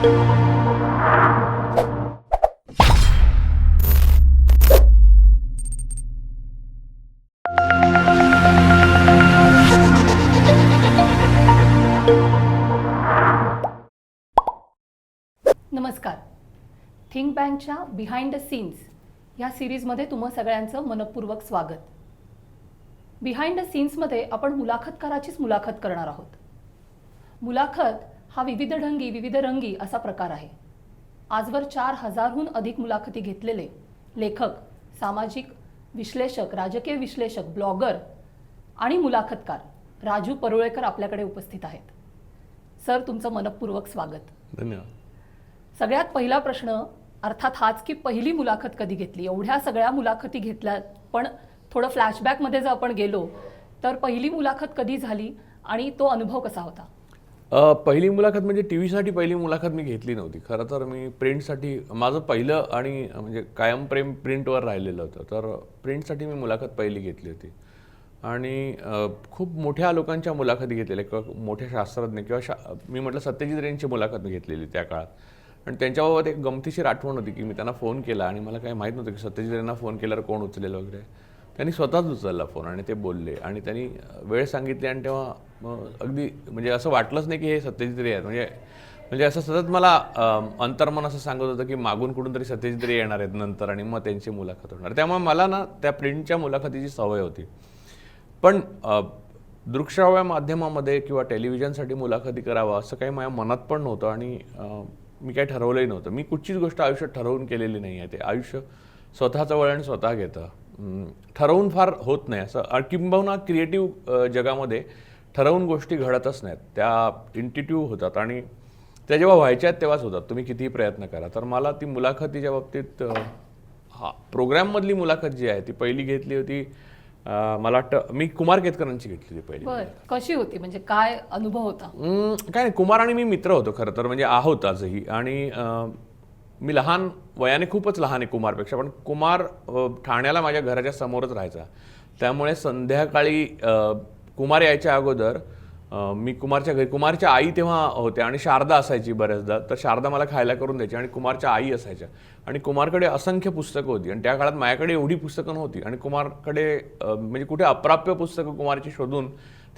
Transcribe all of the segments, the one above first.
नमस्कार. थिंक बँकच्या behind the scenes या सिरीजमध्ये तुम्हा सगळ्यांचं मनपूर्वक स्वागत. बिहाइंड द सीन्समध्ये आपण मुलाखतकाराचीच मुलाखत करणार आहोत. मुलाखत हा विविध ढंगी विविध रंगी असा प्रकार आहे. आजवर चार हजारहून अधिक मुलाखती घेतलेले लेखक सामाजिक विश्लेषक राजकीय विश्लेषक ब्लॉगर आणि मुलाखतकार राजू परुळेकर आपल्याकडे उपस्थित आहेत. सर तुमचं मनपूर्वक स्वागत. धन्यवाद. सगळ्यात पहिला प्रश्न अर्थात हाच की पहिली मुलाखत कधी घेतली? एवढ्या सगळ्या मुलाखती घेतल्या पण थोडं फ्लॅशबॅकमध्ये जर आपण गेलो तर पहिली मुलाखत कधी झाली आणि तो अनुभव कसा होता? पहिली मुलाखत म्हणजे टी व्हीसाठी पहिली मुलाखत मी घेतली नव्हती. खरं तर मी प्रिंटसाठी माझं पहिलं आणि म्हणजे कायम प्रेम प्रिंटवर राहिलेलं होतं. तर प्रिंटसाठी मी मुलाखत पहिली घेतली होती. आणि खूप मोठ्या लोकांच्या मुलाखती घेतलेल्या किंवा मोठ्या शास्त्रज्ञ किंवा शा मी म्हटलं सत्यजित रेंची मुलाखत घेतलेली त्या काळात. आणि त्यांच्याबाबत एक गमतीशीर आठवण होती की मी त्यांना फोन केला आणि मला काही माहीत नव्हतं की सत्यजित रेंना फोन केल्यावर कोण उचलेलं वगैरे. त्यांनी स्वतःच उचलला फोन आणि ते बोलले. आणि त्यांनी वेळ सांगितली आणि तेव्हा अगदी म्हणजे असं वाटलंच नाही की हे सत्यजित रे आहेत. म्हणजे म्हणजे असं सतत मला अंतर्मन असं सांगत होतं की मागून कुठून तरी सत्यजित रे येणार आहेत नंतर आणि मग त्यांची मुलाखत होणार. त्यामुळे मला ना त्या प्रिंटच्या मुलाखतीची सवय होती. पण दृकश्राव्य माध्यमामध्ये किंवा टेलिव्हिजनसाठी मुलाखती करावं असं काही माझ्या मनात पण नव्हतं आणि मी काही ठरवलंही नव्हतं. मी कुठचीच गोष्ट आयुष्यात ठरवून केलेली नाही आहे. ते आयुष्य स्वतःचं वळण स्वतः घेतं. ठरवून फार होत नाही. असं किंबहुना क्रिएटिव्ह जगामध्ये ठरवून गोष्टी घडतच नाहीत. त्या इंटिट्यूव होतात आणि त्या जेव्हा व्हायच्या आहेत तेव्हाच होतात. तुम्ही कितीही प्रयत्न करा. तर मला ती मुलाखतीच्या बाबतीत हा प्रोग्राममधली मुलाखत जी आहे ती पहिली घेतली होती मला वाटतं मी कुमार केतकरांची घेतली होती पहिली कशी होती? म्हणजे काय अनुभव होता? काय नाही कुमार आणि मी मित्र होतो खरं तर. म्हणजे आहोत आजही. आणि मी लहान वयाने खूपच लहान आहे कुमारपेक्षा पण कुमार ठाण्याला माझ्या घराच्या समोरच राहायचा. त्यामुळे संध्याकाळी कुमार यायच्या अगोदर मी कुमारच्या घरी कुमारच्या आई तेव्हा होत्या आणि शारदा असायची बऱ्याचदा तर शारदा मला खायला करून द्यायची आणि कुमारच्या आई असायच्या. आणि कुमारकडे असंख्य पुस्तकं होती आणि त्या काळात माझ्याकडे एवढी पुस्तकं नव्हती आणि कुमारकडे म्हणजे कुठे अप्राप्य पुस्तकं कुमारची शोधून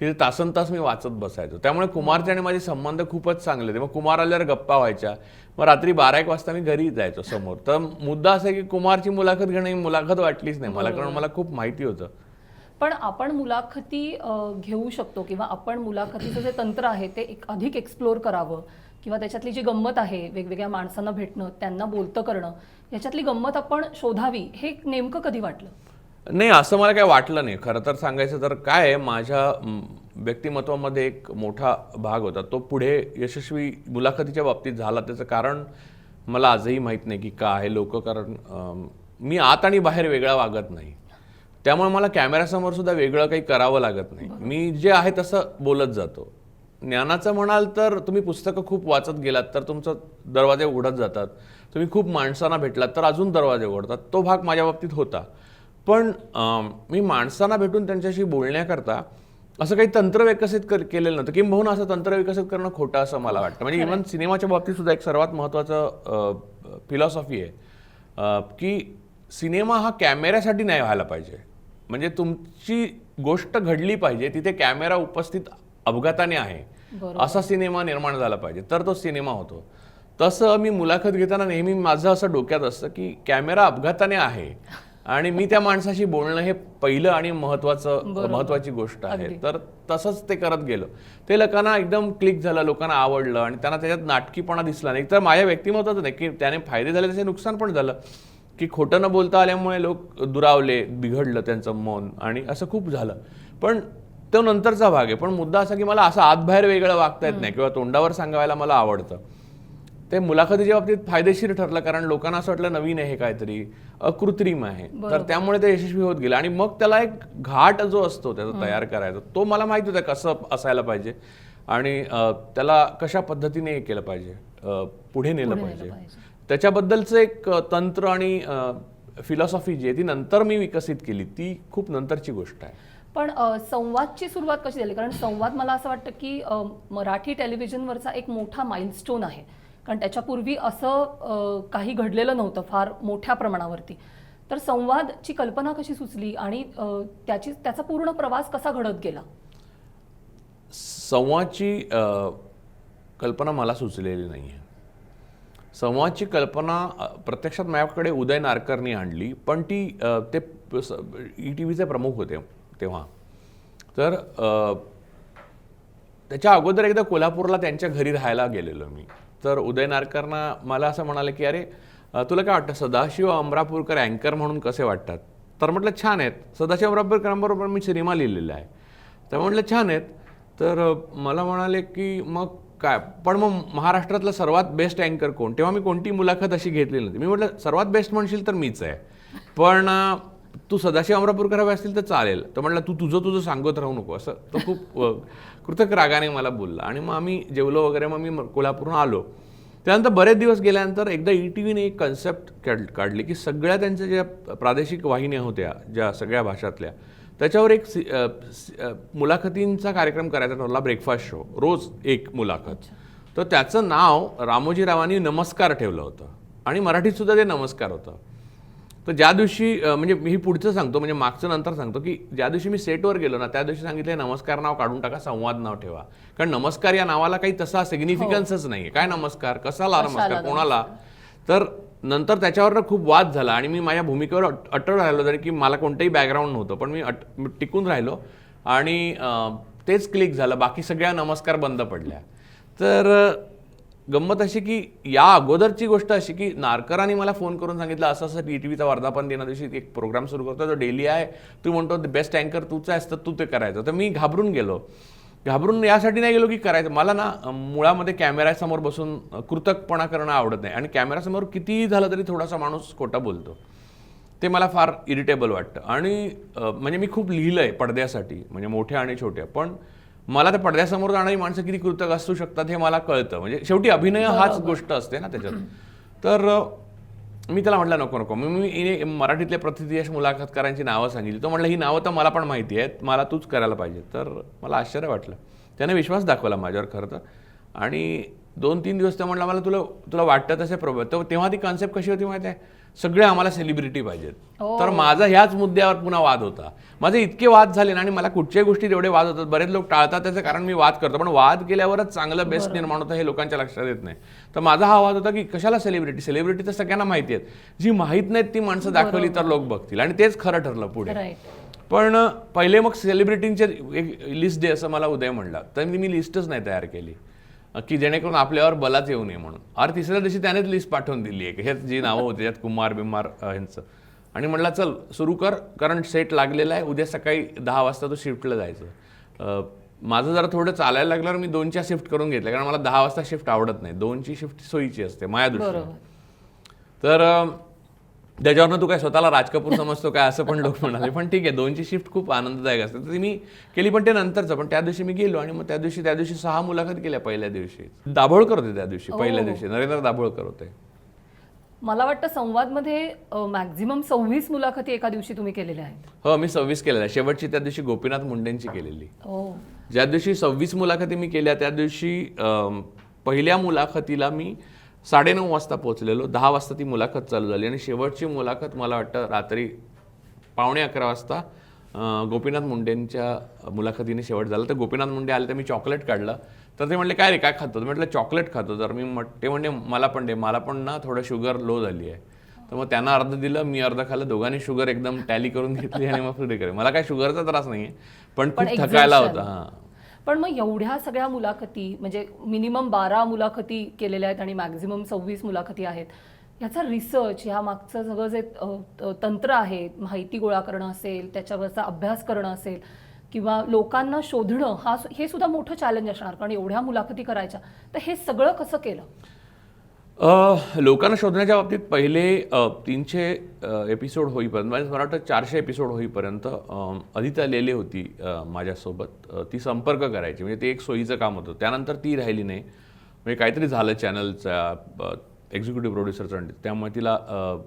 तिथे तासन तास मी वाचत बसायचो. त्यामुळे कुमारचे आणि माझे संबंध खूपच चांगले होते. मग कुमार आल्यावर गप्पा व्हायच्या. मग रात्री बारा एक वाजता मी घरी जायचो समोर. तर मुद्दा असा की कुमारची मुलाखत घेणं ही मुलाखत वाटलीच नाही. मला कारण मला खूप माहिती होतं. पण आपण मुलाखती घेऊ शकतो किंवा आपण मुलाखतीचं जे तंत्र आहे ते एक अधिक एक्सप्लोर करावं किंवा त्याच्यातली जी गंमत आहे वेगवेगळ्या माणसांना भेटणं त्यांना बोलतं करणं याच्यातली गंमत आपण शोधावी हे नेमकं कधी वाटलं? नाही असं मला काही वाटलं नाही. खरं तर सांगायचं तर काय माझ्या व्यक्तिमत्वामध्ये एक मोठा भाग होता. तो पुढे यशस्वी मुलाखतीच्या बाबतीत झाला त्याचं कारण मला आजही माहीत नाही की का आहे लोक कारण मी आत आणि बाहेर वेगळा वागत नाही. त्यामुळे मला कॅमेऱ्यासमोर सुद्धा वेगळं काही करावं लागत नाही. मी जे आहे तसं बोलत जातो. ज्ञानाचं म्हणाल तर तुम्ही पुस्तकं खूप वाचत गेलात तर तुमचं दरवाजे उघडत जातात. तुम्ही खूप माणसांना भेटलात तर अजून दरवाजे उघडतात. तो भाग माझ्या बाबतीत होता. पण मी माणसांना भेटून त्यांच्याशी बोलण्याकरता असं काही तंत्र विकसित कर केलेलं नव्हतं. किंबहुना असं तंत्र विकसित करणं खोटं असं मला वाटतं. म्हणजे इव्हन सिनेमाच्या बाबतीत सुद्धा एक सर्वात महत्त्वाचं फिलॉसॉफी आहे की सिनेमा हा कॅमेऱ्यासाठी नाही व्हायला पाहिजे. म्हणजे तुमची गोष्ट घडली पाहिजे तिथे कॅमेरा उपस्थित अपघाताने आहे. असा सिनेमा निर्माण झाला पाहिजे. तर तो सिनेमा होतो. तसं मी मुलाखत घेताना नेहमी माझं असं डोक्यात असतं की कॅमेरा अपघाताने आहे. आणि मी त्या माणसाशी बोलणं हे पहिलं आणि महत्वाचं महत्वाची गोष्ट आहे. तर तसंच ते करत गेलो. ते लोकांना एकदम क्लिक झालं लोकांना आवडलं आणि त्यांना त्याच्यात नाटकीपणा दिसला नाही. तर माझ्या व्यक्तिमत्वाचं नाही की त्याने फायदे झाले त्याचे नुकसान पण झालं की खोटं न बोलता आल्यामुळे लोक दुरावले बिघडलं त्यांचं मन आणि असं खूप झालं. पण तो नंतरचा भाग आहे. पण मुद्दा असा की मला असं आतबाहेर वेगळं वागता येत नाही किंवा तोंडावर सांगायला मला आवडतं. ते मुलाखतीच्या बाबतीत फायदेशीर ठरलं कारण लोकांना असं वाटलं नवीन आहे हे काहीतरी अकृत्रिम आहे. तर त्यामुळे ते यशस्वी होत गेलं. आणि मग त्याला एक घाट जो असतो त्याचा तयार करायचा तो मला माहीत होता कसं असायला पाहिजे. आणि त्याला कशा पद्धतीने हे केलं पाहिजे पुढे नेलं पाहिजे. त्याच्याबद्दलचं एक तंत्र आणि फिलॉसॉफी जी आहे ती नंतर मी विकसित केली. ती खूप नंतरची गोष्ट आहे. पण संवादची सुरुवात कशी झाली? कारण संवाद मला असं वाटतं की मराठी टेलिव्हिजनवरचा एक मोठा माइलस्टोन आहे. कारण त्याच्यापूर्वी असं काही घडलेलं नव्हतं फार मोठ्या प्रमाणावरती. तर संवादची कल्पना कशी सुचली आणि त्याची त्याचा पूर्ण प्रवास कसा घडत गेला? संवादची कल्पना मला सुचलेली नाही आहे संवादची कल्पना प्रत्यक्षात माझ्याकडे उदय नारकरनी आणली पण ती ते ई टी व्हीचे प्रमुख होते तेव्हा. तर त्याच्या अगोदर एकदा कोल्हापूरला त्यांच्या घरी राहायला गेलेलो मी. तर उदय नारकरना मला असं म्हणाले की अरे तुला काय वाटतं सदाशिव अमरापूरकर अँकर म्हणून कसे वाटतात? तर म्हटलं छान आहेत. सदाशिव अमरापूरकरांबरोबर मी सिनेमा लिहिलेला आहे. तर म्हटलं छान आहेत. तर मला म्हणाले की मग काय? पण मग महाराष्ट्रातलं सर्वात बेस्ट अँकर कोण? तेव्हा मी कोणती मुलाखत अशी घेतलेली नव्हती. मी म्हटलं सर्वात बेस्ट म्हणशील तर मीच आहे. पण तू सदाशिव अमरापूरकर हवे असतील तर चालेल. तर म्हटलं तू तुझं तुझं सांगत राहू नको. असं तो खूप कृतक रागाने मला बोलला. आणि मग आम्ही जेवलो वगैरे मग मी कोल्हापूरहून आलो. त्यानंतर बरेच दिवस गेल्यानंतर एकदा ई टी व्हीने एक कन्सेप्ट काढ काढली की सगळ्या त्यांच्या ज्या प्रादेशिक वाहिन्या होत्या ज्या सगळ्या भाषातल्या त्याच्यावर एक सि- मुलाखतींचा कार्यक्रम करायचा ठरला ब्रेकफास्ट शो रोज एक मुलाखत. तर त्याचं नाव रामोजीरावांनी नमस्कार ठेवलं होतं. आणि मराठीत सुद्धा ते नमस्कार होतं. तर ज्या दिवशी म्हणजे मी पुढचं सांगतो म्हणजे मागचं नंतर सांगतो की ज्या दिवशी मी सेटवर गेलो ना त्या दिवशी सांगितलं नमस्कार नाव काढून टाका संवाद नाव ठेवा. कारण नमस्कार या नावाला काही तसा सिग्निफिकन्सच नाही काय नमस्कार? कसाला नमस्कार? कोणाला? तर नंतर त्याच्यावर खूप वाद झाला आणि मी माझ्या भूमिकेवर अट- अटळ राहिलो तरी की मला कोणतंही बॅकग्राऊंड नव्हतं पण मी अट टिकून राहिलो आणि तेच क्लिक झालं. बाकी सगळ्या नमस्कार बंद पडल्या. तर गंमत अशी की या अगोदरची गोष्ट अशी की नारकरांनी मला फोन करून सांगितलं असं असं टी व्हीचा वर्धापन दिना दिवशी एक प्रोग्राम सुरू करतो जो डेली आहे. तू म्हणतो बेस्ट अँकर तूच आहेस तर तू ते करायचं. तर मी घाबरून गेलो. घाबरून यासाठी नाही गेलो की करायचं. मला ना मुळामध्ये कॅमेऱ्यासमोर बसून कृतकपणा करणं आवडत नाही. आणि कॅमेऱ्यासमोर कितीही झालं तरी थोडासा माणूस खोटा बोलतो. ते मला फार इरिटेबल वाटतं. आणि म्हणजे मी खूप लिहिलं आहे पडद्यासाठी. म्हणजे मोठ्या आणि छोट्या. पण मला त्या पडद्यासमोर जाणारी माणसं किती कृतक असू शकतात हे मला कळतं. म्हणजे शेवटी अभिनय हाच गोष्ट असते ना त्याच्यात. तर मी त्याला म्हटलं नको नको. मी मी इने मराठीतल्या प्रतियश मुलाखतकारांची नावं सांगितली. तो म्हटलं ही नावं तर मला पण माहिती आहेत. मला तूच करायला पाहिजे. तर मला आश्चर्य वाटलं. त्याने विश्वास दाखवला माझ्यावर खरं तर. आणि दोन तीन दिवस ते म्हटलं मला तुला तुला वाटतं तसे तर तेव्हा ती कॉन्सेप्ट कशी होती माहिती आहे? सगळे आम्हाला सेलिब्रिटी पाहिजेत. हो. तर माझा ह्याच मुद्द्यावर पुन्हा वाद होता. माझे इतके वाद झाले ना आणि मला कुठच्याही गोष्टीत एवढे वाद होतात. बरेच लोक टाळतात त्याचं कारण मी वाद करतो. पण वाद केल्यावरच चांगलं बेस्ट निर्माण होतं हे लोकांच्या लक्षात येत नाही. तर माझा हा वाद होता की कशाला सेलिब्रिटी सेलिब्रिटी तर सगळ्यांना माहिती आहेत. जी माहीत नाहीत ती माणसं दाखवली तर लोक बघतील. आणि तेच खरं ठरलं पुढे. पण पहिले मग सेलिब्रिटींचे एक लिस्ट दे असं मला उदय म्हणला. तर मी लिस्टच नाही तयार केली. की जेणेकरून आपल्यावर बलाच येऊ नये म्हणून. अरे तिसऱ्या दिवशी त्यानेच लिस्ट पाठवून दिली आहे ह्यात जी नावं होती त्यात कुमार बिमार ह्यांचं. आणि म्हणला चल सुरू कर. कारण सेट लागलेला आहे. उद्या सकाळी दहा वाजता तो शिफ्टला जायचं. माझं जरा थोडं चालायला लागल्यावर मी दोनच्या शिफ्ट करून घेतल्या. कारण मला दहा वाजता शिफ्ट आवडत नाही. दोनची शिफ्ट सोयीची असते माझ्या दृष्टीने बरोबर. तर अं, त्याच्यावरनं तू काय स्वतःला राज कपूर समजतो काय असं पण लोक म्हणाले. पण ठीक आहे दोनची शिफ्ट खूप आनंददायक असते. तर ती मी केली पण ते नंतरचं. पण त्या दिवशी मी गेलो आणि मग त्या दिवशी त्या दिवशी सहा मुलाखत केल्या पहिल्या दिवशी. दाभोळकर होते त्या दिवशी पहिल्या दिवशी. नरेंद्र दाभोळकर होते. मला वाटतं संवादमध्ये मॅक्झिमम सव्वीस मुलाखती एका दिवशी तुम्ही केलेल्या आहेत. हो मी सव्वीस केलेल्या. शेवटची त्या दिवशी गोपीनाथ मुंडेंची केलेली. ज्या दिवशी सव्वीस मुलाखती मी केल्या त्या दिवशी पहिल्या मुलाखतीला मी साडेनऊ वाजता पोहोचलेलो. दहा वाजता ती मुलाखत चालू झाली आणि शेवटची मुलाखत मला वाटतं रात्री पावणे अकरा वाजता गोपीनाथ मुंडेंच्या मुलाखतीने शेवट झाला. तर गोपीनाथ मुंडे आले तर मी चॉकलेट काढलं. तर ते म्हणले काय रे काय खातो? म्हटलं चॉकलेट खातो. तर मी म्हट ते म्हणले मला पण दे मला पण ना थोडं शुगर लो झाली आहे. तर मग त्यांना अर्ध दिलं मी अर्ध खाल्लं. दोघांनी शुगर एकदम टॅली करून घेतली आणि मग पुढे केलं. मला काय शुगरचा त्रास नाही आहे पण खूप थकायला. होता हां. पण मग एवढ्या सगळ्या मुलाखती म्हणजे मिनिमम बारा मुलाखती केलेल्या आहेत आणि मॅक्झिमम सव्वीस मुलाखती आहेत याचा रिसर्च ह्या मागचं सगळं जे तंत्र आहे माहिती गोळा करणं असेल त्याच्यावरचा अभ्यास करणं असेल किंवा लोकांना शोधणं हा हे सुद्धा मोठं चॅलेंज असणार कारण एवढ्या मुलाखती करायच्या तर हे सगळं कसं केलं? लोकांना शोधण्याच्या बाबतीत पहिले तीनशे एपिसोड होईपर्यंत म्हणजे मला वाटतं चारशे एपिसोड होईपर्यंत अदिता लेले होती माझ्यासोबत. ती संपर्क करायची म्हणजे ते एक सोयीचं काम होतं. त्यानंतर ती राहिली नाही. म्हणजे काहीतरी झालं चॅनलच्या एक्झिक्युटिव्ह प्रोड्युसरचं त्यामुळे तिला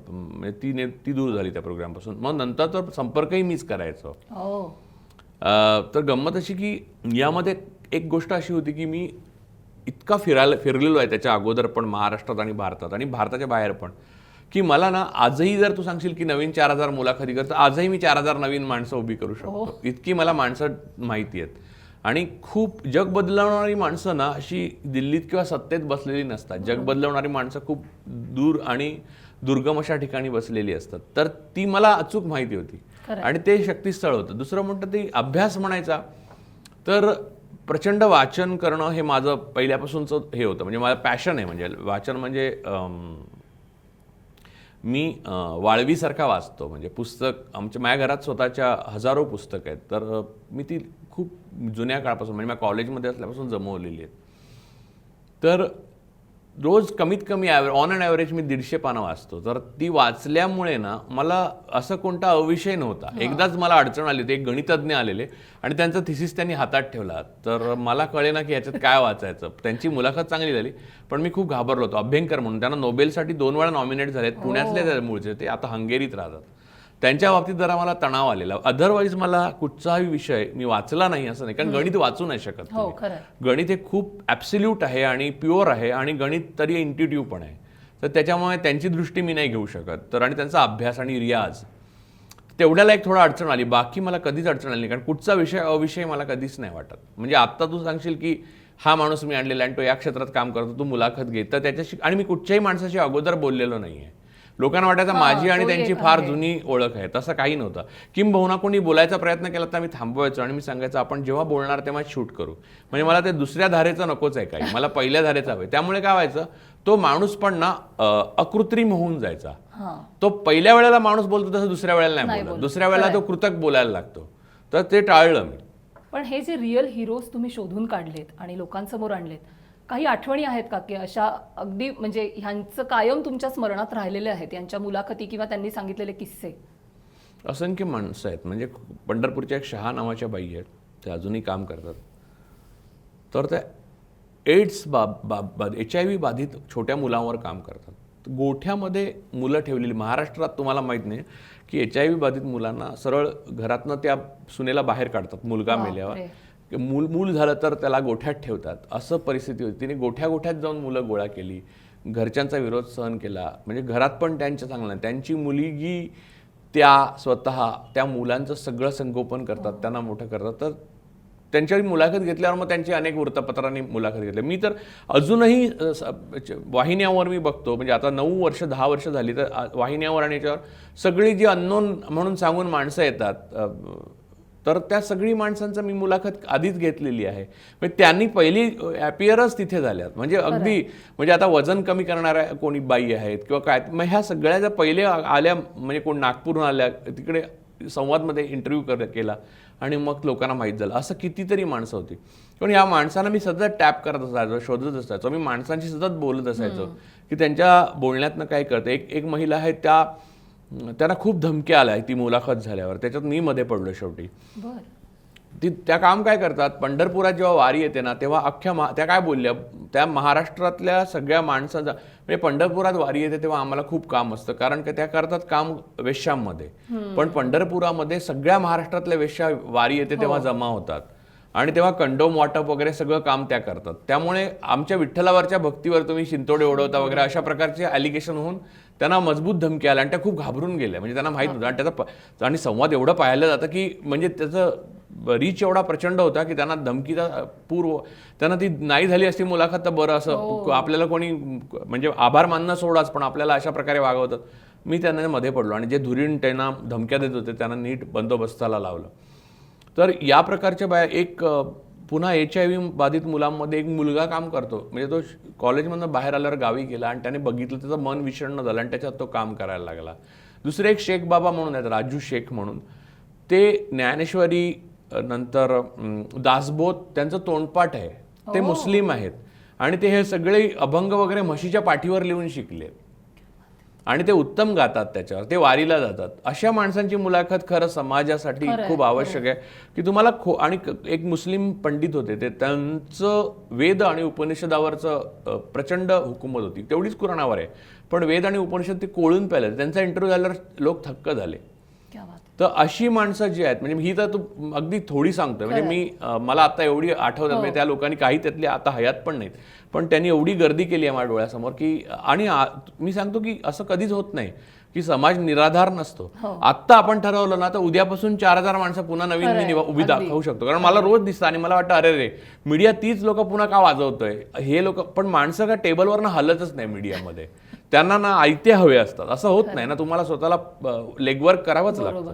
म्हणजे ती ने ती दूर झाली त्या प्रोग्रामपासून मग नंतर तर संपर्कही मीच करायचो. हो. तर गंमत अशी की यामध्ये एक गोष्ट अशी होती की मी इतका फिरायला फिरलेलो आहे त्याच्या अगोदर पण महाराष्ट्रात आणि भारतात आणि भारताच्या बाहेर पण की मला ना आजही जर तू सांगशील की नवीन चार हजार मुलाखती कर तर आजही मी चार हजार नवीन माणसं उभी करू शकतो. इतकी मला माणसं माहिती आहेत. आणि खूप जग बदलवणारी माणसं ना अशी दिल्लीत किंवा सत्तेत बसलेली नसतात. जग बदलवणारी माणसं खूप दूर आणि दुर्गम अशा ठिकाणी बसलेली असतात. तर ती मला अचूक माहिती होती. आणि ते शक्तीस्थळ होतं. दुसरं म्हणतं ते अभ्यास म्हणायचा तर प्रचंड वाचन करणं हे माझं पहिल्यापासूनचं हे होतं. म्हणजे माझं पॅशन आहे. म्हणजे वाचन म्हणजे मी वाळवीसारखा वाचतो. म्हणजे पुस्तक आमच्या माझ्या घरात स्वतःच्या हजारो पुस्तकं आहेत. तर मी ती खूप जुन्या काळापासून म्हणजे माझ्या कॉलेजमध्ये असल्यापासून जमवलेली आहेत. तर रोज कमीत कमी ॲव्हरेज ऑन अँड ॲव्हरेज मी दीडशे पानं वाचतो. तर ती वाचल्यामुळे ना मला असं कोणता अविषय नव्हता. एकदाच मला अडचण आली होती एक गणितज्ञ आलेले आणि त्यांचा थिसिस त्यांनी हातात ठेवला. तर मला कळे ना की याच्यात काय वाचायचं. त्यांची मुलाखत चांगली झाली पण मी खूप घाबरलो होतो. अभ्यंकर म्हणून. त्यांना नोबेलसाठी दोन वेळा नॉमिनेट झालेत. पुण्यातले ते मूळचे ते आता हंगेरीत राहतात. त्यांच्या बाबतीत जरा मला तणाव आलेला. अदरवाईज मला कुठचाही विषय मी वाचला नाही असं नाही. कारण गणित वाचू नाही शकत हो तुम्ही. गणित हे खूप ॲब्सल्यूट आहे आणि प्युअर आहे आणि गणित तरी इंट्युटिव्ह पण आहे. तर त्याच्यामुळे त्यांची दृष्टी मी नाही घेऊ शकत. तर आणि त्यांचा अभ्यास आणि रियाज तेवढ्याला एक थोडं अडचण आली. बाकी मला कधीच अडचण आली नाही. कारण कुठचा विषय अविषय मला कधीच नाही वाटत. म्हणजे आत्ता तू सांगशील की हा माणूस मी आणलेला आणि तो या क्षेत्रात काम करतो तू मुलाखत घे. तर त्याच्याशी आणि मी कुठच्याही माणसाशी अगोदर बोललेलो नाही आहे लोकांना वाटायचं माझी आणि त्यांची फार. जुनी ओळख आहे. तसं काही नव्हतं. किंबहुना कोणी बोलायचा प्रयत्न केला तर मी थांबवायचो आणि मी सांगायचं आपण जेव्हा बोलणार तेव्हा शूट करू. म्हणजे मला ते दुसऱ्या धारेचं नकोच आहे काही. मला पहिल्या धारेचं हवं त्यामुळे काय व्हायचं तो माणूस पण ना अकृत्रिम होऊन जायचा. हां. तो पहिल्या वेळेला माणूस बोलतो तसं दुसऱ्या वेळेला नाही बोलत. दुसऱ्या वेळेला तो कृतक बोलायला लागतो. तर ते टाळलं मी. पण हे जे रिअल हिरोज तुम्ही शोधून काढलेत आणि लोकांसमोर आणलेत काही आठवणी आहेत का की अशा अगदी म्हणजे ह्यांचं कायम तुमच्या स्मरणात राहिलेले आहेत? यांच्या मुलाखती किंवा त्यांनी सांगितलेले किस्से? असंख्य माणसं आहेत. म्हणजे पंढरपूरच्या एक शहा नावाच्या बाई आहेत. त्या अजूनही काम करतात. तर त्या एड्स बा बा एच आय व्ही बाधित छोट्या मुलांवर काम करतात. गोठ्यामध्ये मुलं ठेवलेली महाराष्ट्रात तुम्हाला माहीत नाही की एच आय व्ही बाधित मुलांना सरळ घरातनं त्या सुनेला बाहेर काढतात. मुलगा. मेल्यावर. मूल मूल झालं तर त्याला गोठ्यात ठेवतात. असं परिस्थिती होती. तिने गोठ्या गोठ्यात जाऊन मुलं गोळा केली. घरच्यांचा विरोध सहन केला. म्हणजे घरात पण त्यांच्या चांगलं. त्यांची मुलगी त्या स्वतः त्या मुलांचं सगळं संगोपन करतात. त्यांना मोठं करतात. तर त्यांच्यावर मुलाखत घेतल्यावर मग त्यांची अनेक वृत्तपत्रांनी मुलाखत घेतली. मी तर अजूनही वाहिन्यावर मी बघतो. म्हणजे आता नऊ वर्ष दहा वर्ष झाली तर वाहिन्यावर आणि याच्यावर सगळी जी अननोन म्हणून सांगून माणसं येतात तर त्या सगळी माणसांचं मी मुलाखत आधीच घेतलेली आहे. म्हणजे त्यांनी पहिली ॲपियरच तिथे झाल्यात. म्हणजे अगदी म्हणजे आता वजन कमी करणाऱ्या कोणी बाई आहेत किंवा काय मग ह्या सगळ्या ज्या पहिले आल्या म्हणजे कोण नागपूरहून आल्या तिकडे संवादमध्ये इंटरव्ह्यू कर केला आणि मग लोकांना माहीत झालं. असं कितीतरी माणसं होती. पण या माणसांना मी सतत टॅप करत असायचो शोधत असायचो. मी माणसांशी सतत बोलत असायचो की त्यांच्या बोलण्यातनं काय करतं एक एक महिला आहे त्या त्यांना खूप धमक्या आल्या ती मुलाखत झाल्यावर. त्याच्यात मी मध्ये पडलो शेवटी. ती त्या काम काय करतात? पंढरपुरात जेव्हा वारी येते ना तेव्हा अख्ख्या मा त्या काय बोलल्या? त्या महाराष्ट्रातल्या सगळ्या माणसांचा म्हणजे पंढरपुरात वारी येते तेव्हा आम्हाला खूप काम असतं. कारण का त्या करतात काम वेश्यांमध्ये. पण पंढरपुरामध्ये सगळ्या महाराष्ट्रातल्या वेश्या वारी येते तेव्हा जमा होतात. आणि तेव्हा कंडोम वाटप वगैरे सगळं काम त्या करतात. त्यामुळे आमच्या विठ्ठलावरच्या भक्तीवर तुम्ही शिंतोडे उडवता वगैरे अशा प्रकारचे ॲलिगेशन होऊन त्यांना मजबूत धमकी आल्या आणि त्या खूप घाबरून गेल्या. म्हणजे त्यांना माहीत नव्हतं. आणि त्याचा आणि संवाद एवढं पाहिलं जातं की म्हणजे त्याचं रीच एवढा प्रचंड होता की त्यांना धमकीचा पूर्व त्यांना ती नाही झाली असती मुलाखत तर बरं असं आपल्याला कोणी म्हणजे आभार मानणं सोडाच पण आपल्याला अशा प्रकारे वागवतात. मी त्यांना मध्ये पडलो आणि जे धुरीण त्यांना धमक्या देत होते त्यांना नीट बंदोबस्ताला लावलं. तर या प्रकारच्या बाया एक पुन्हा एच आय व्ही बाधित मुलांमध्ये एक मुलगा काम करतो. म्हणजे तो कॉलेजमधनं बाहेर आल्यावर गावी गेला आणि त्याने बघितलं त्याचं मन विषण्ण झालं आणि त्याच्यात तो काम करायला लागला. दुसरे एक शेख बाबा म्हणून आहेत राजू शेख म्हणून. ते ज्ञानेश्वरी नंतर दासबोध त्यांचं तोंडपाठ आहे. ते मुस्लिम आहेत. आणि ते हे सगळे अभंग वगैरे म्हशीच्या पाठीवर लिहून शिकले. आणि ते उत्तम गातात त्याच्यावर ते वारीला जातात. अशा माणसांची मुलाखत खरं समाजासाठी खूप आवश्यक आहे. की तुम्हाला खो आणि एक मुस्लिम पंडित होते ते त्यांचं वेद आणि उपनिषदावरचं प्रचंड हुकूमत होती. तेवढीच कुराणावर आहे. पण वेद आणि उपनिषद ते कोळून प्यायले त्यांचा इंटरव्ह्यू झाल्यावर लोक थक्क झाले. तर अशी माणसं जी आहेत म्हणजे ही तर तू अगदी थोडी सांगतोय म्हणजे मी मला आता एवढी आठवतात म्हणजे त्या लोकांनी काही त्यातली आता हयात पण नाहीत. पण त्यांनी एवढी गर्दी केली आहे माझ्या डोळ्यासमोर की आणि मी सांगतो की असं कधीच होत नाही की समाज निराधार नसतो. आत्ता आपण ठरवलं ना तर उद्यापासून चार हजार माणसं पुन्हा नवीन मी निवा- उभी दाखवू शकतो. कारण मला रोज दिसतं आणि मला वाटतं अरे रे मीडिया तीच लोक पुन्हा का वाजवतोय? हे लोक पण माणसं का टेबलवर हलतच नाही मीडियामध्ये? त्यांना ना आयते हवे असतात. असं होत नाही ना तुम्हाला स्वतःला लेगवर्क करावंच लागतं.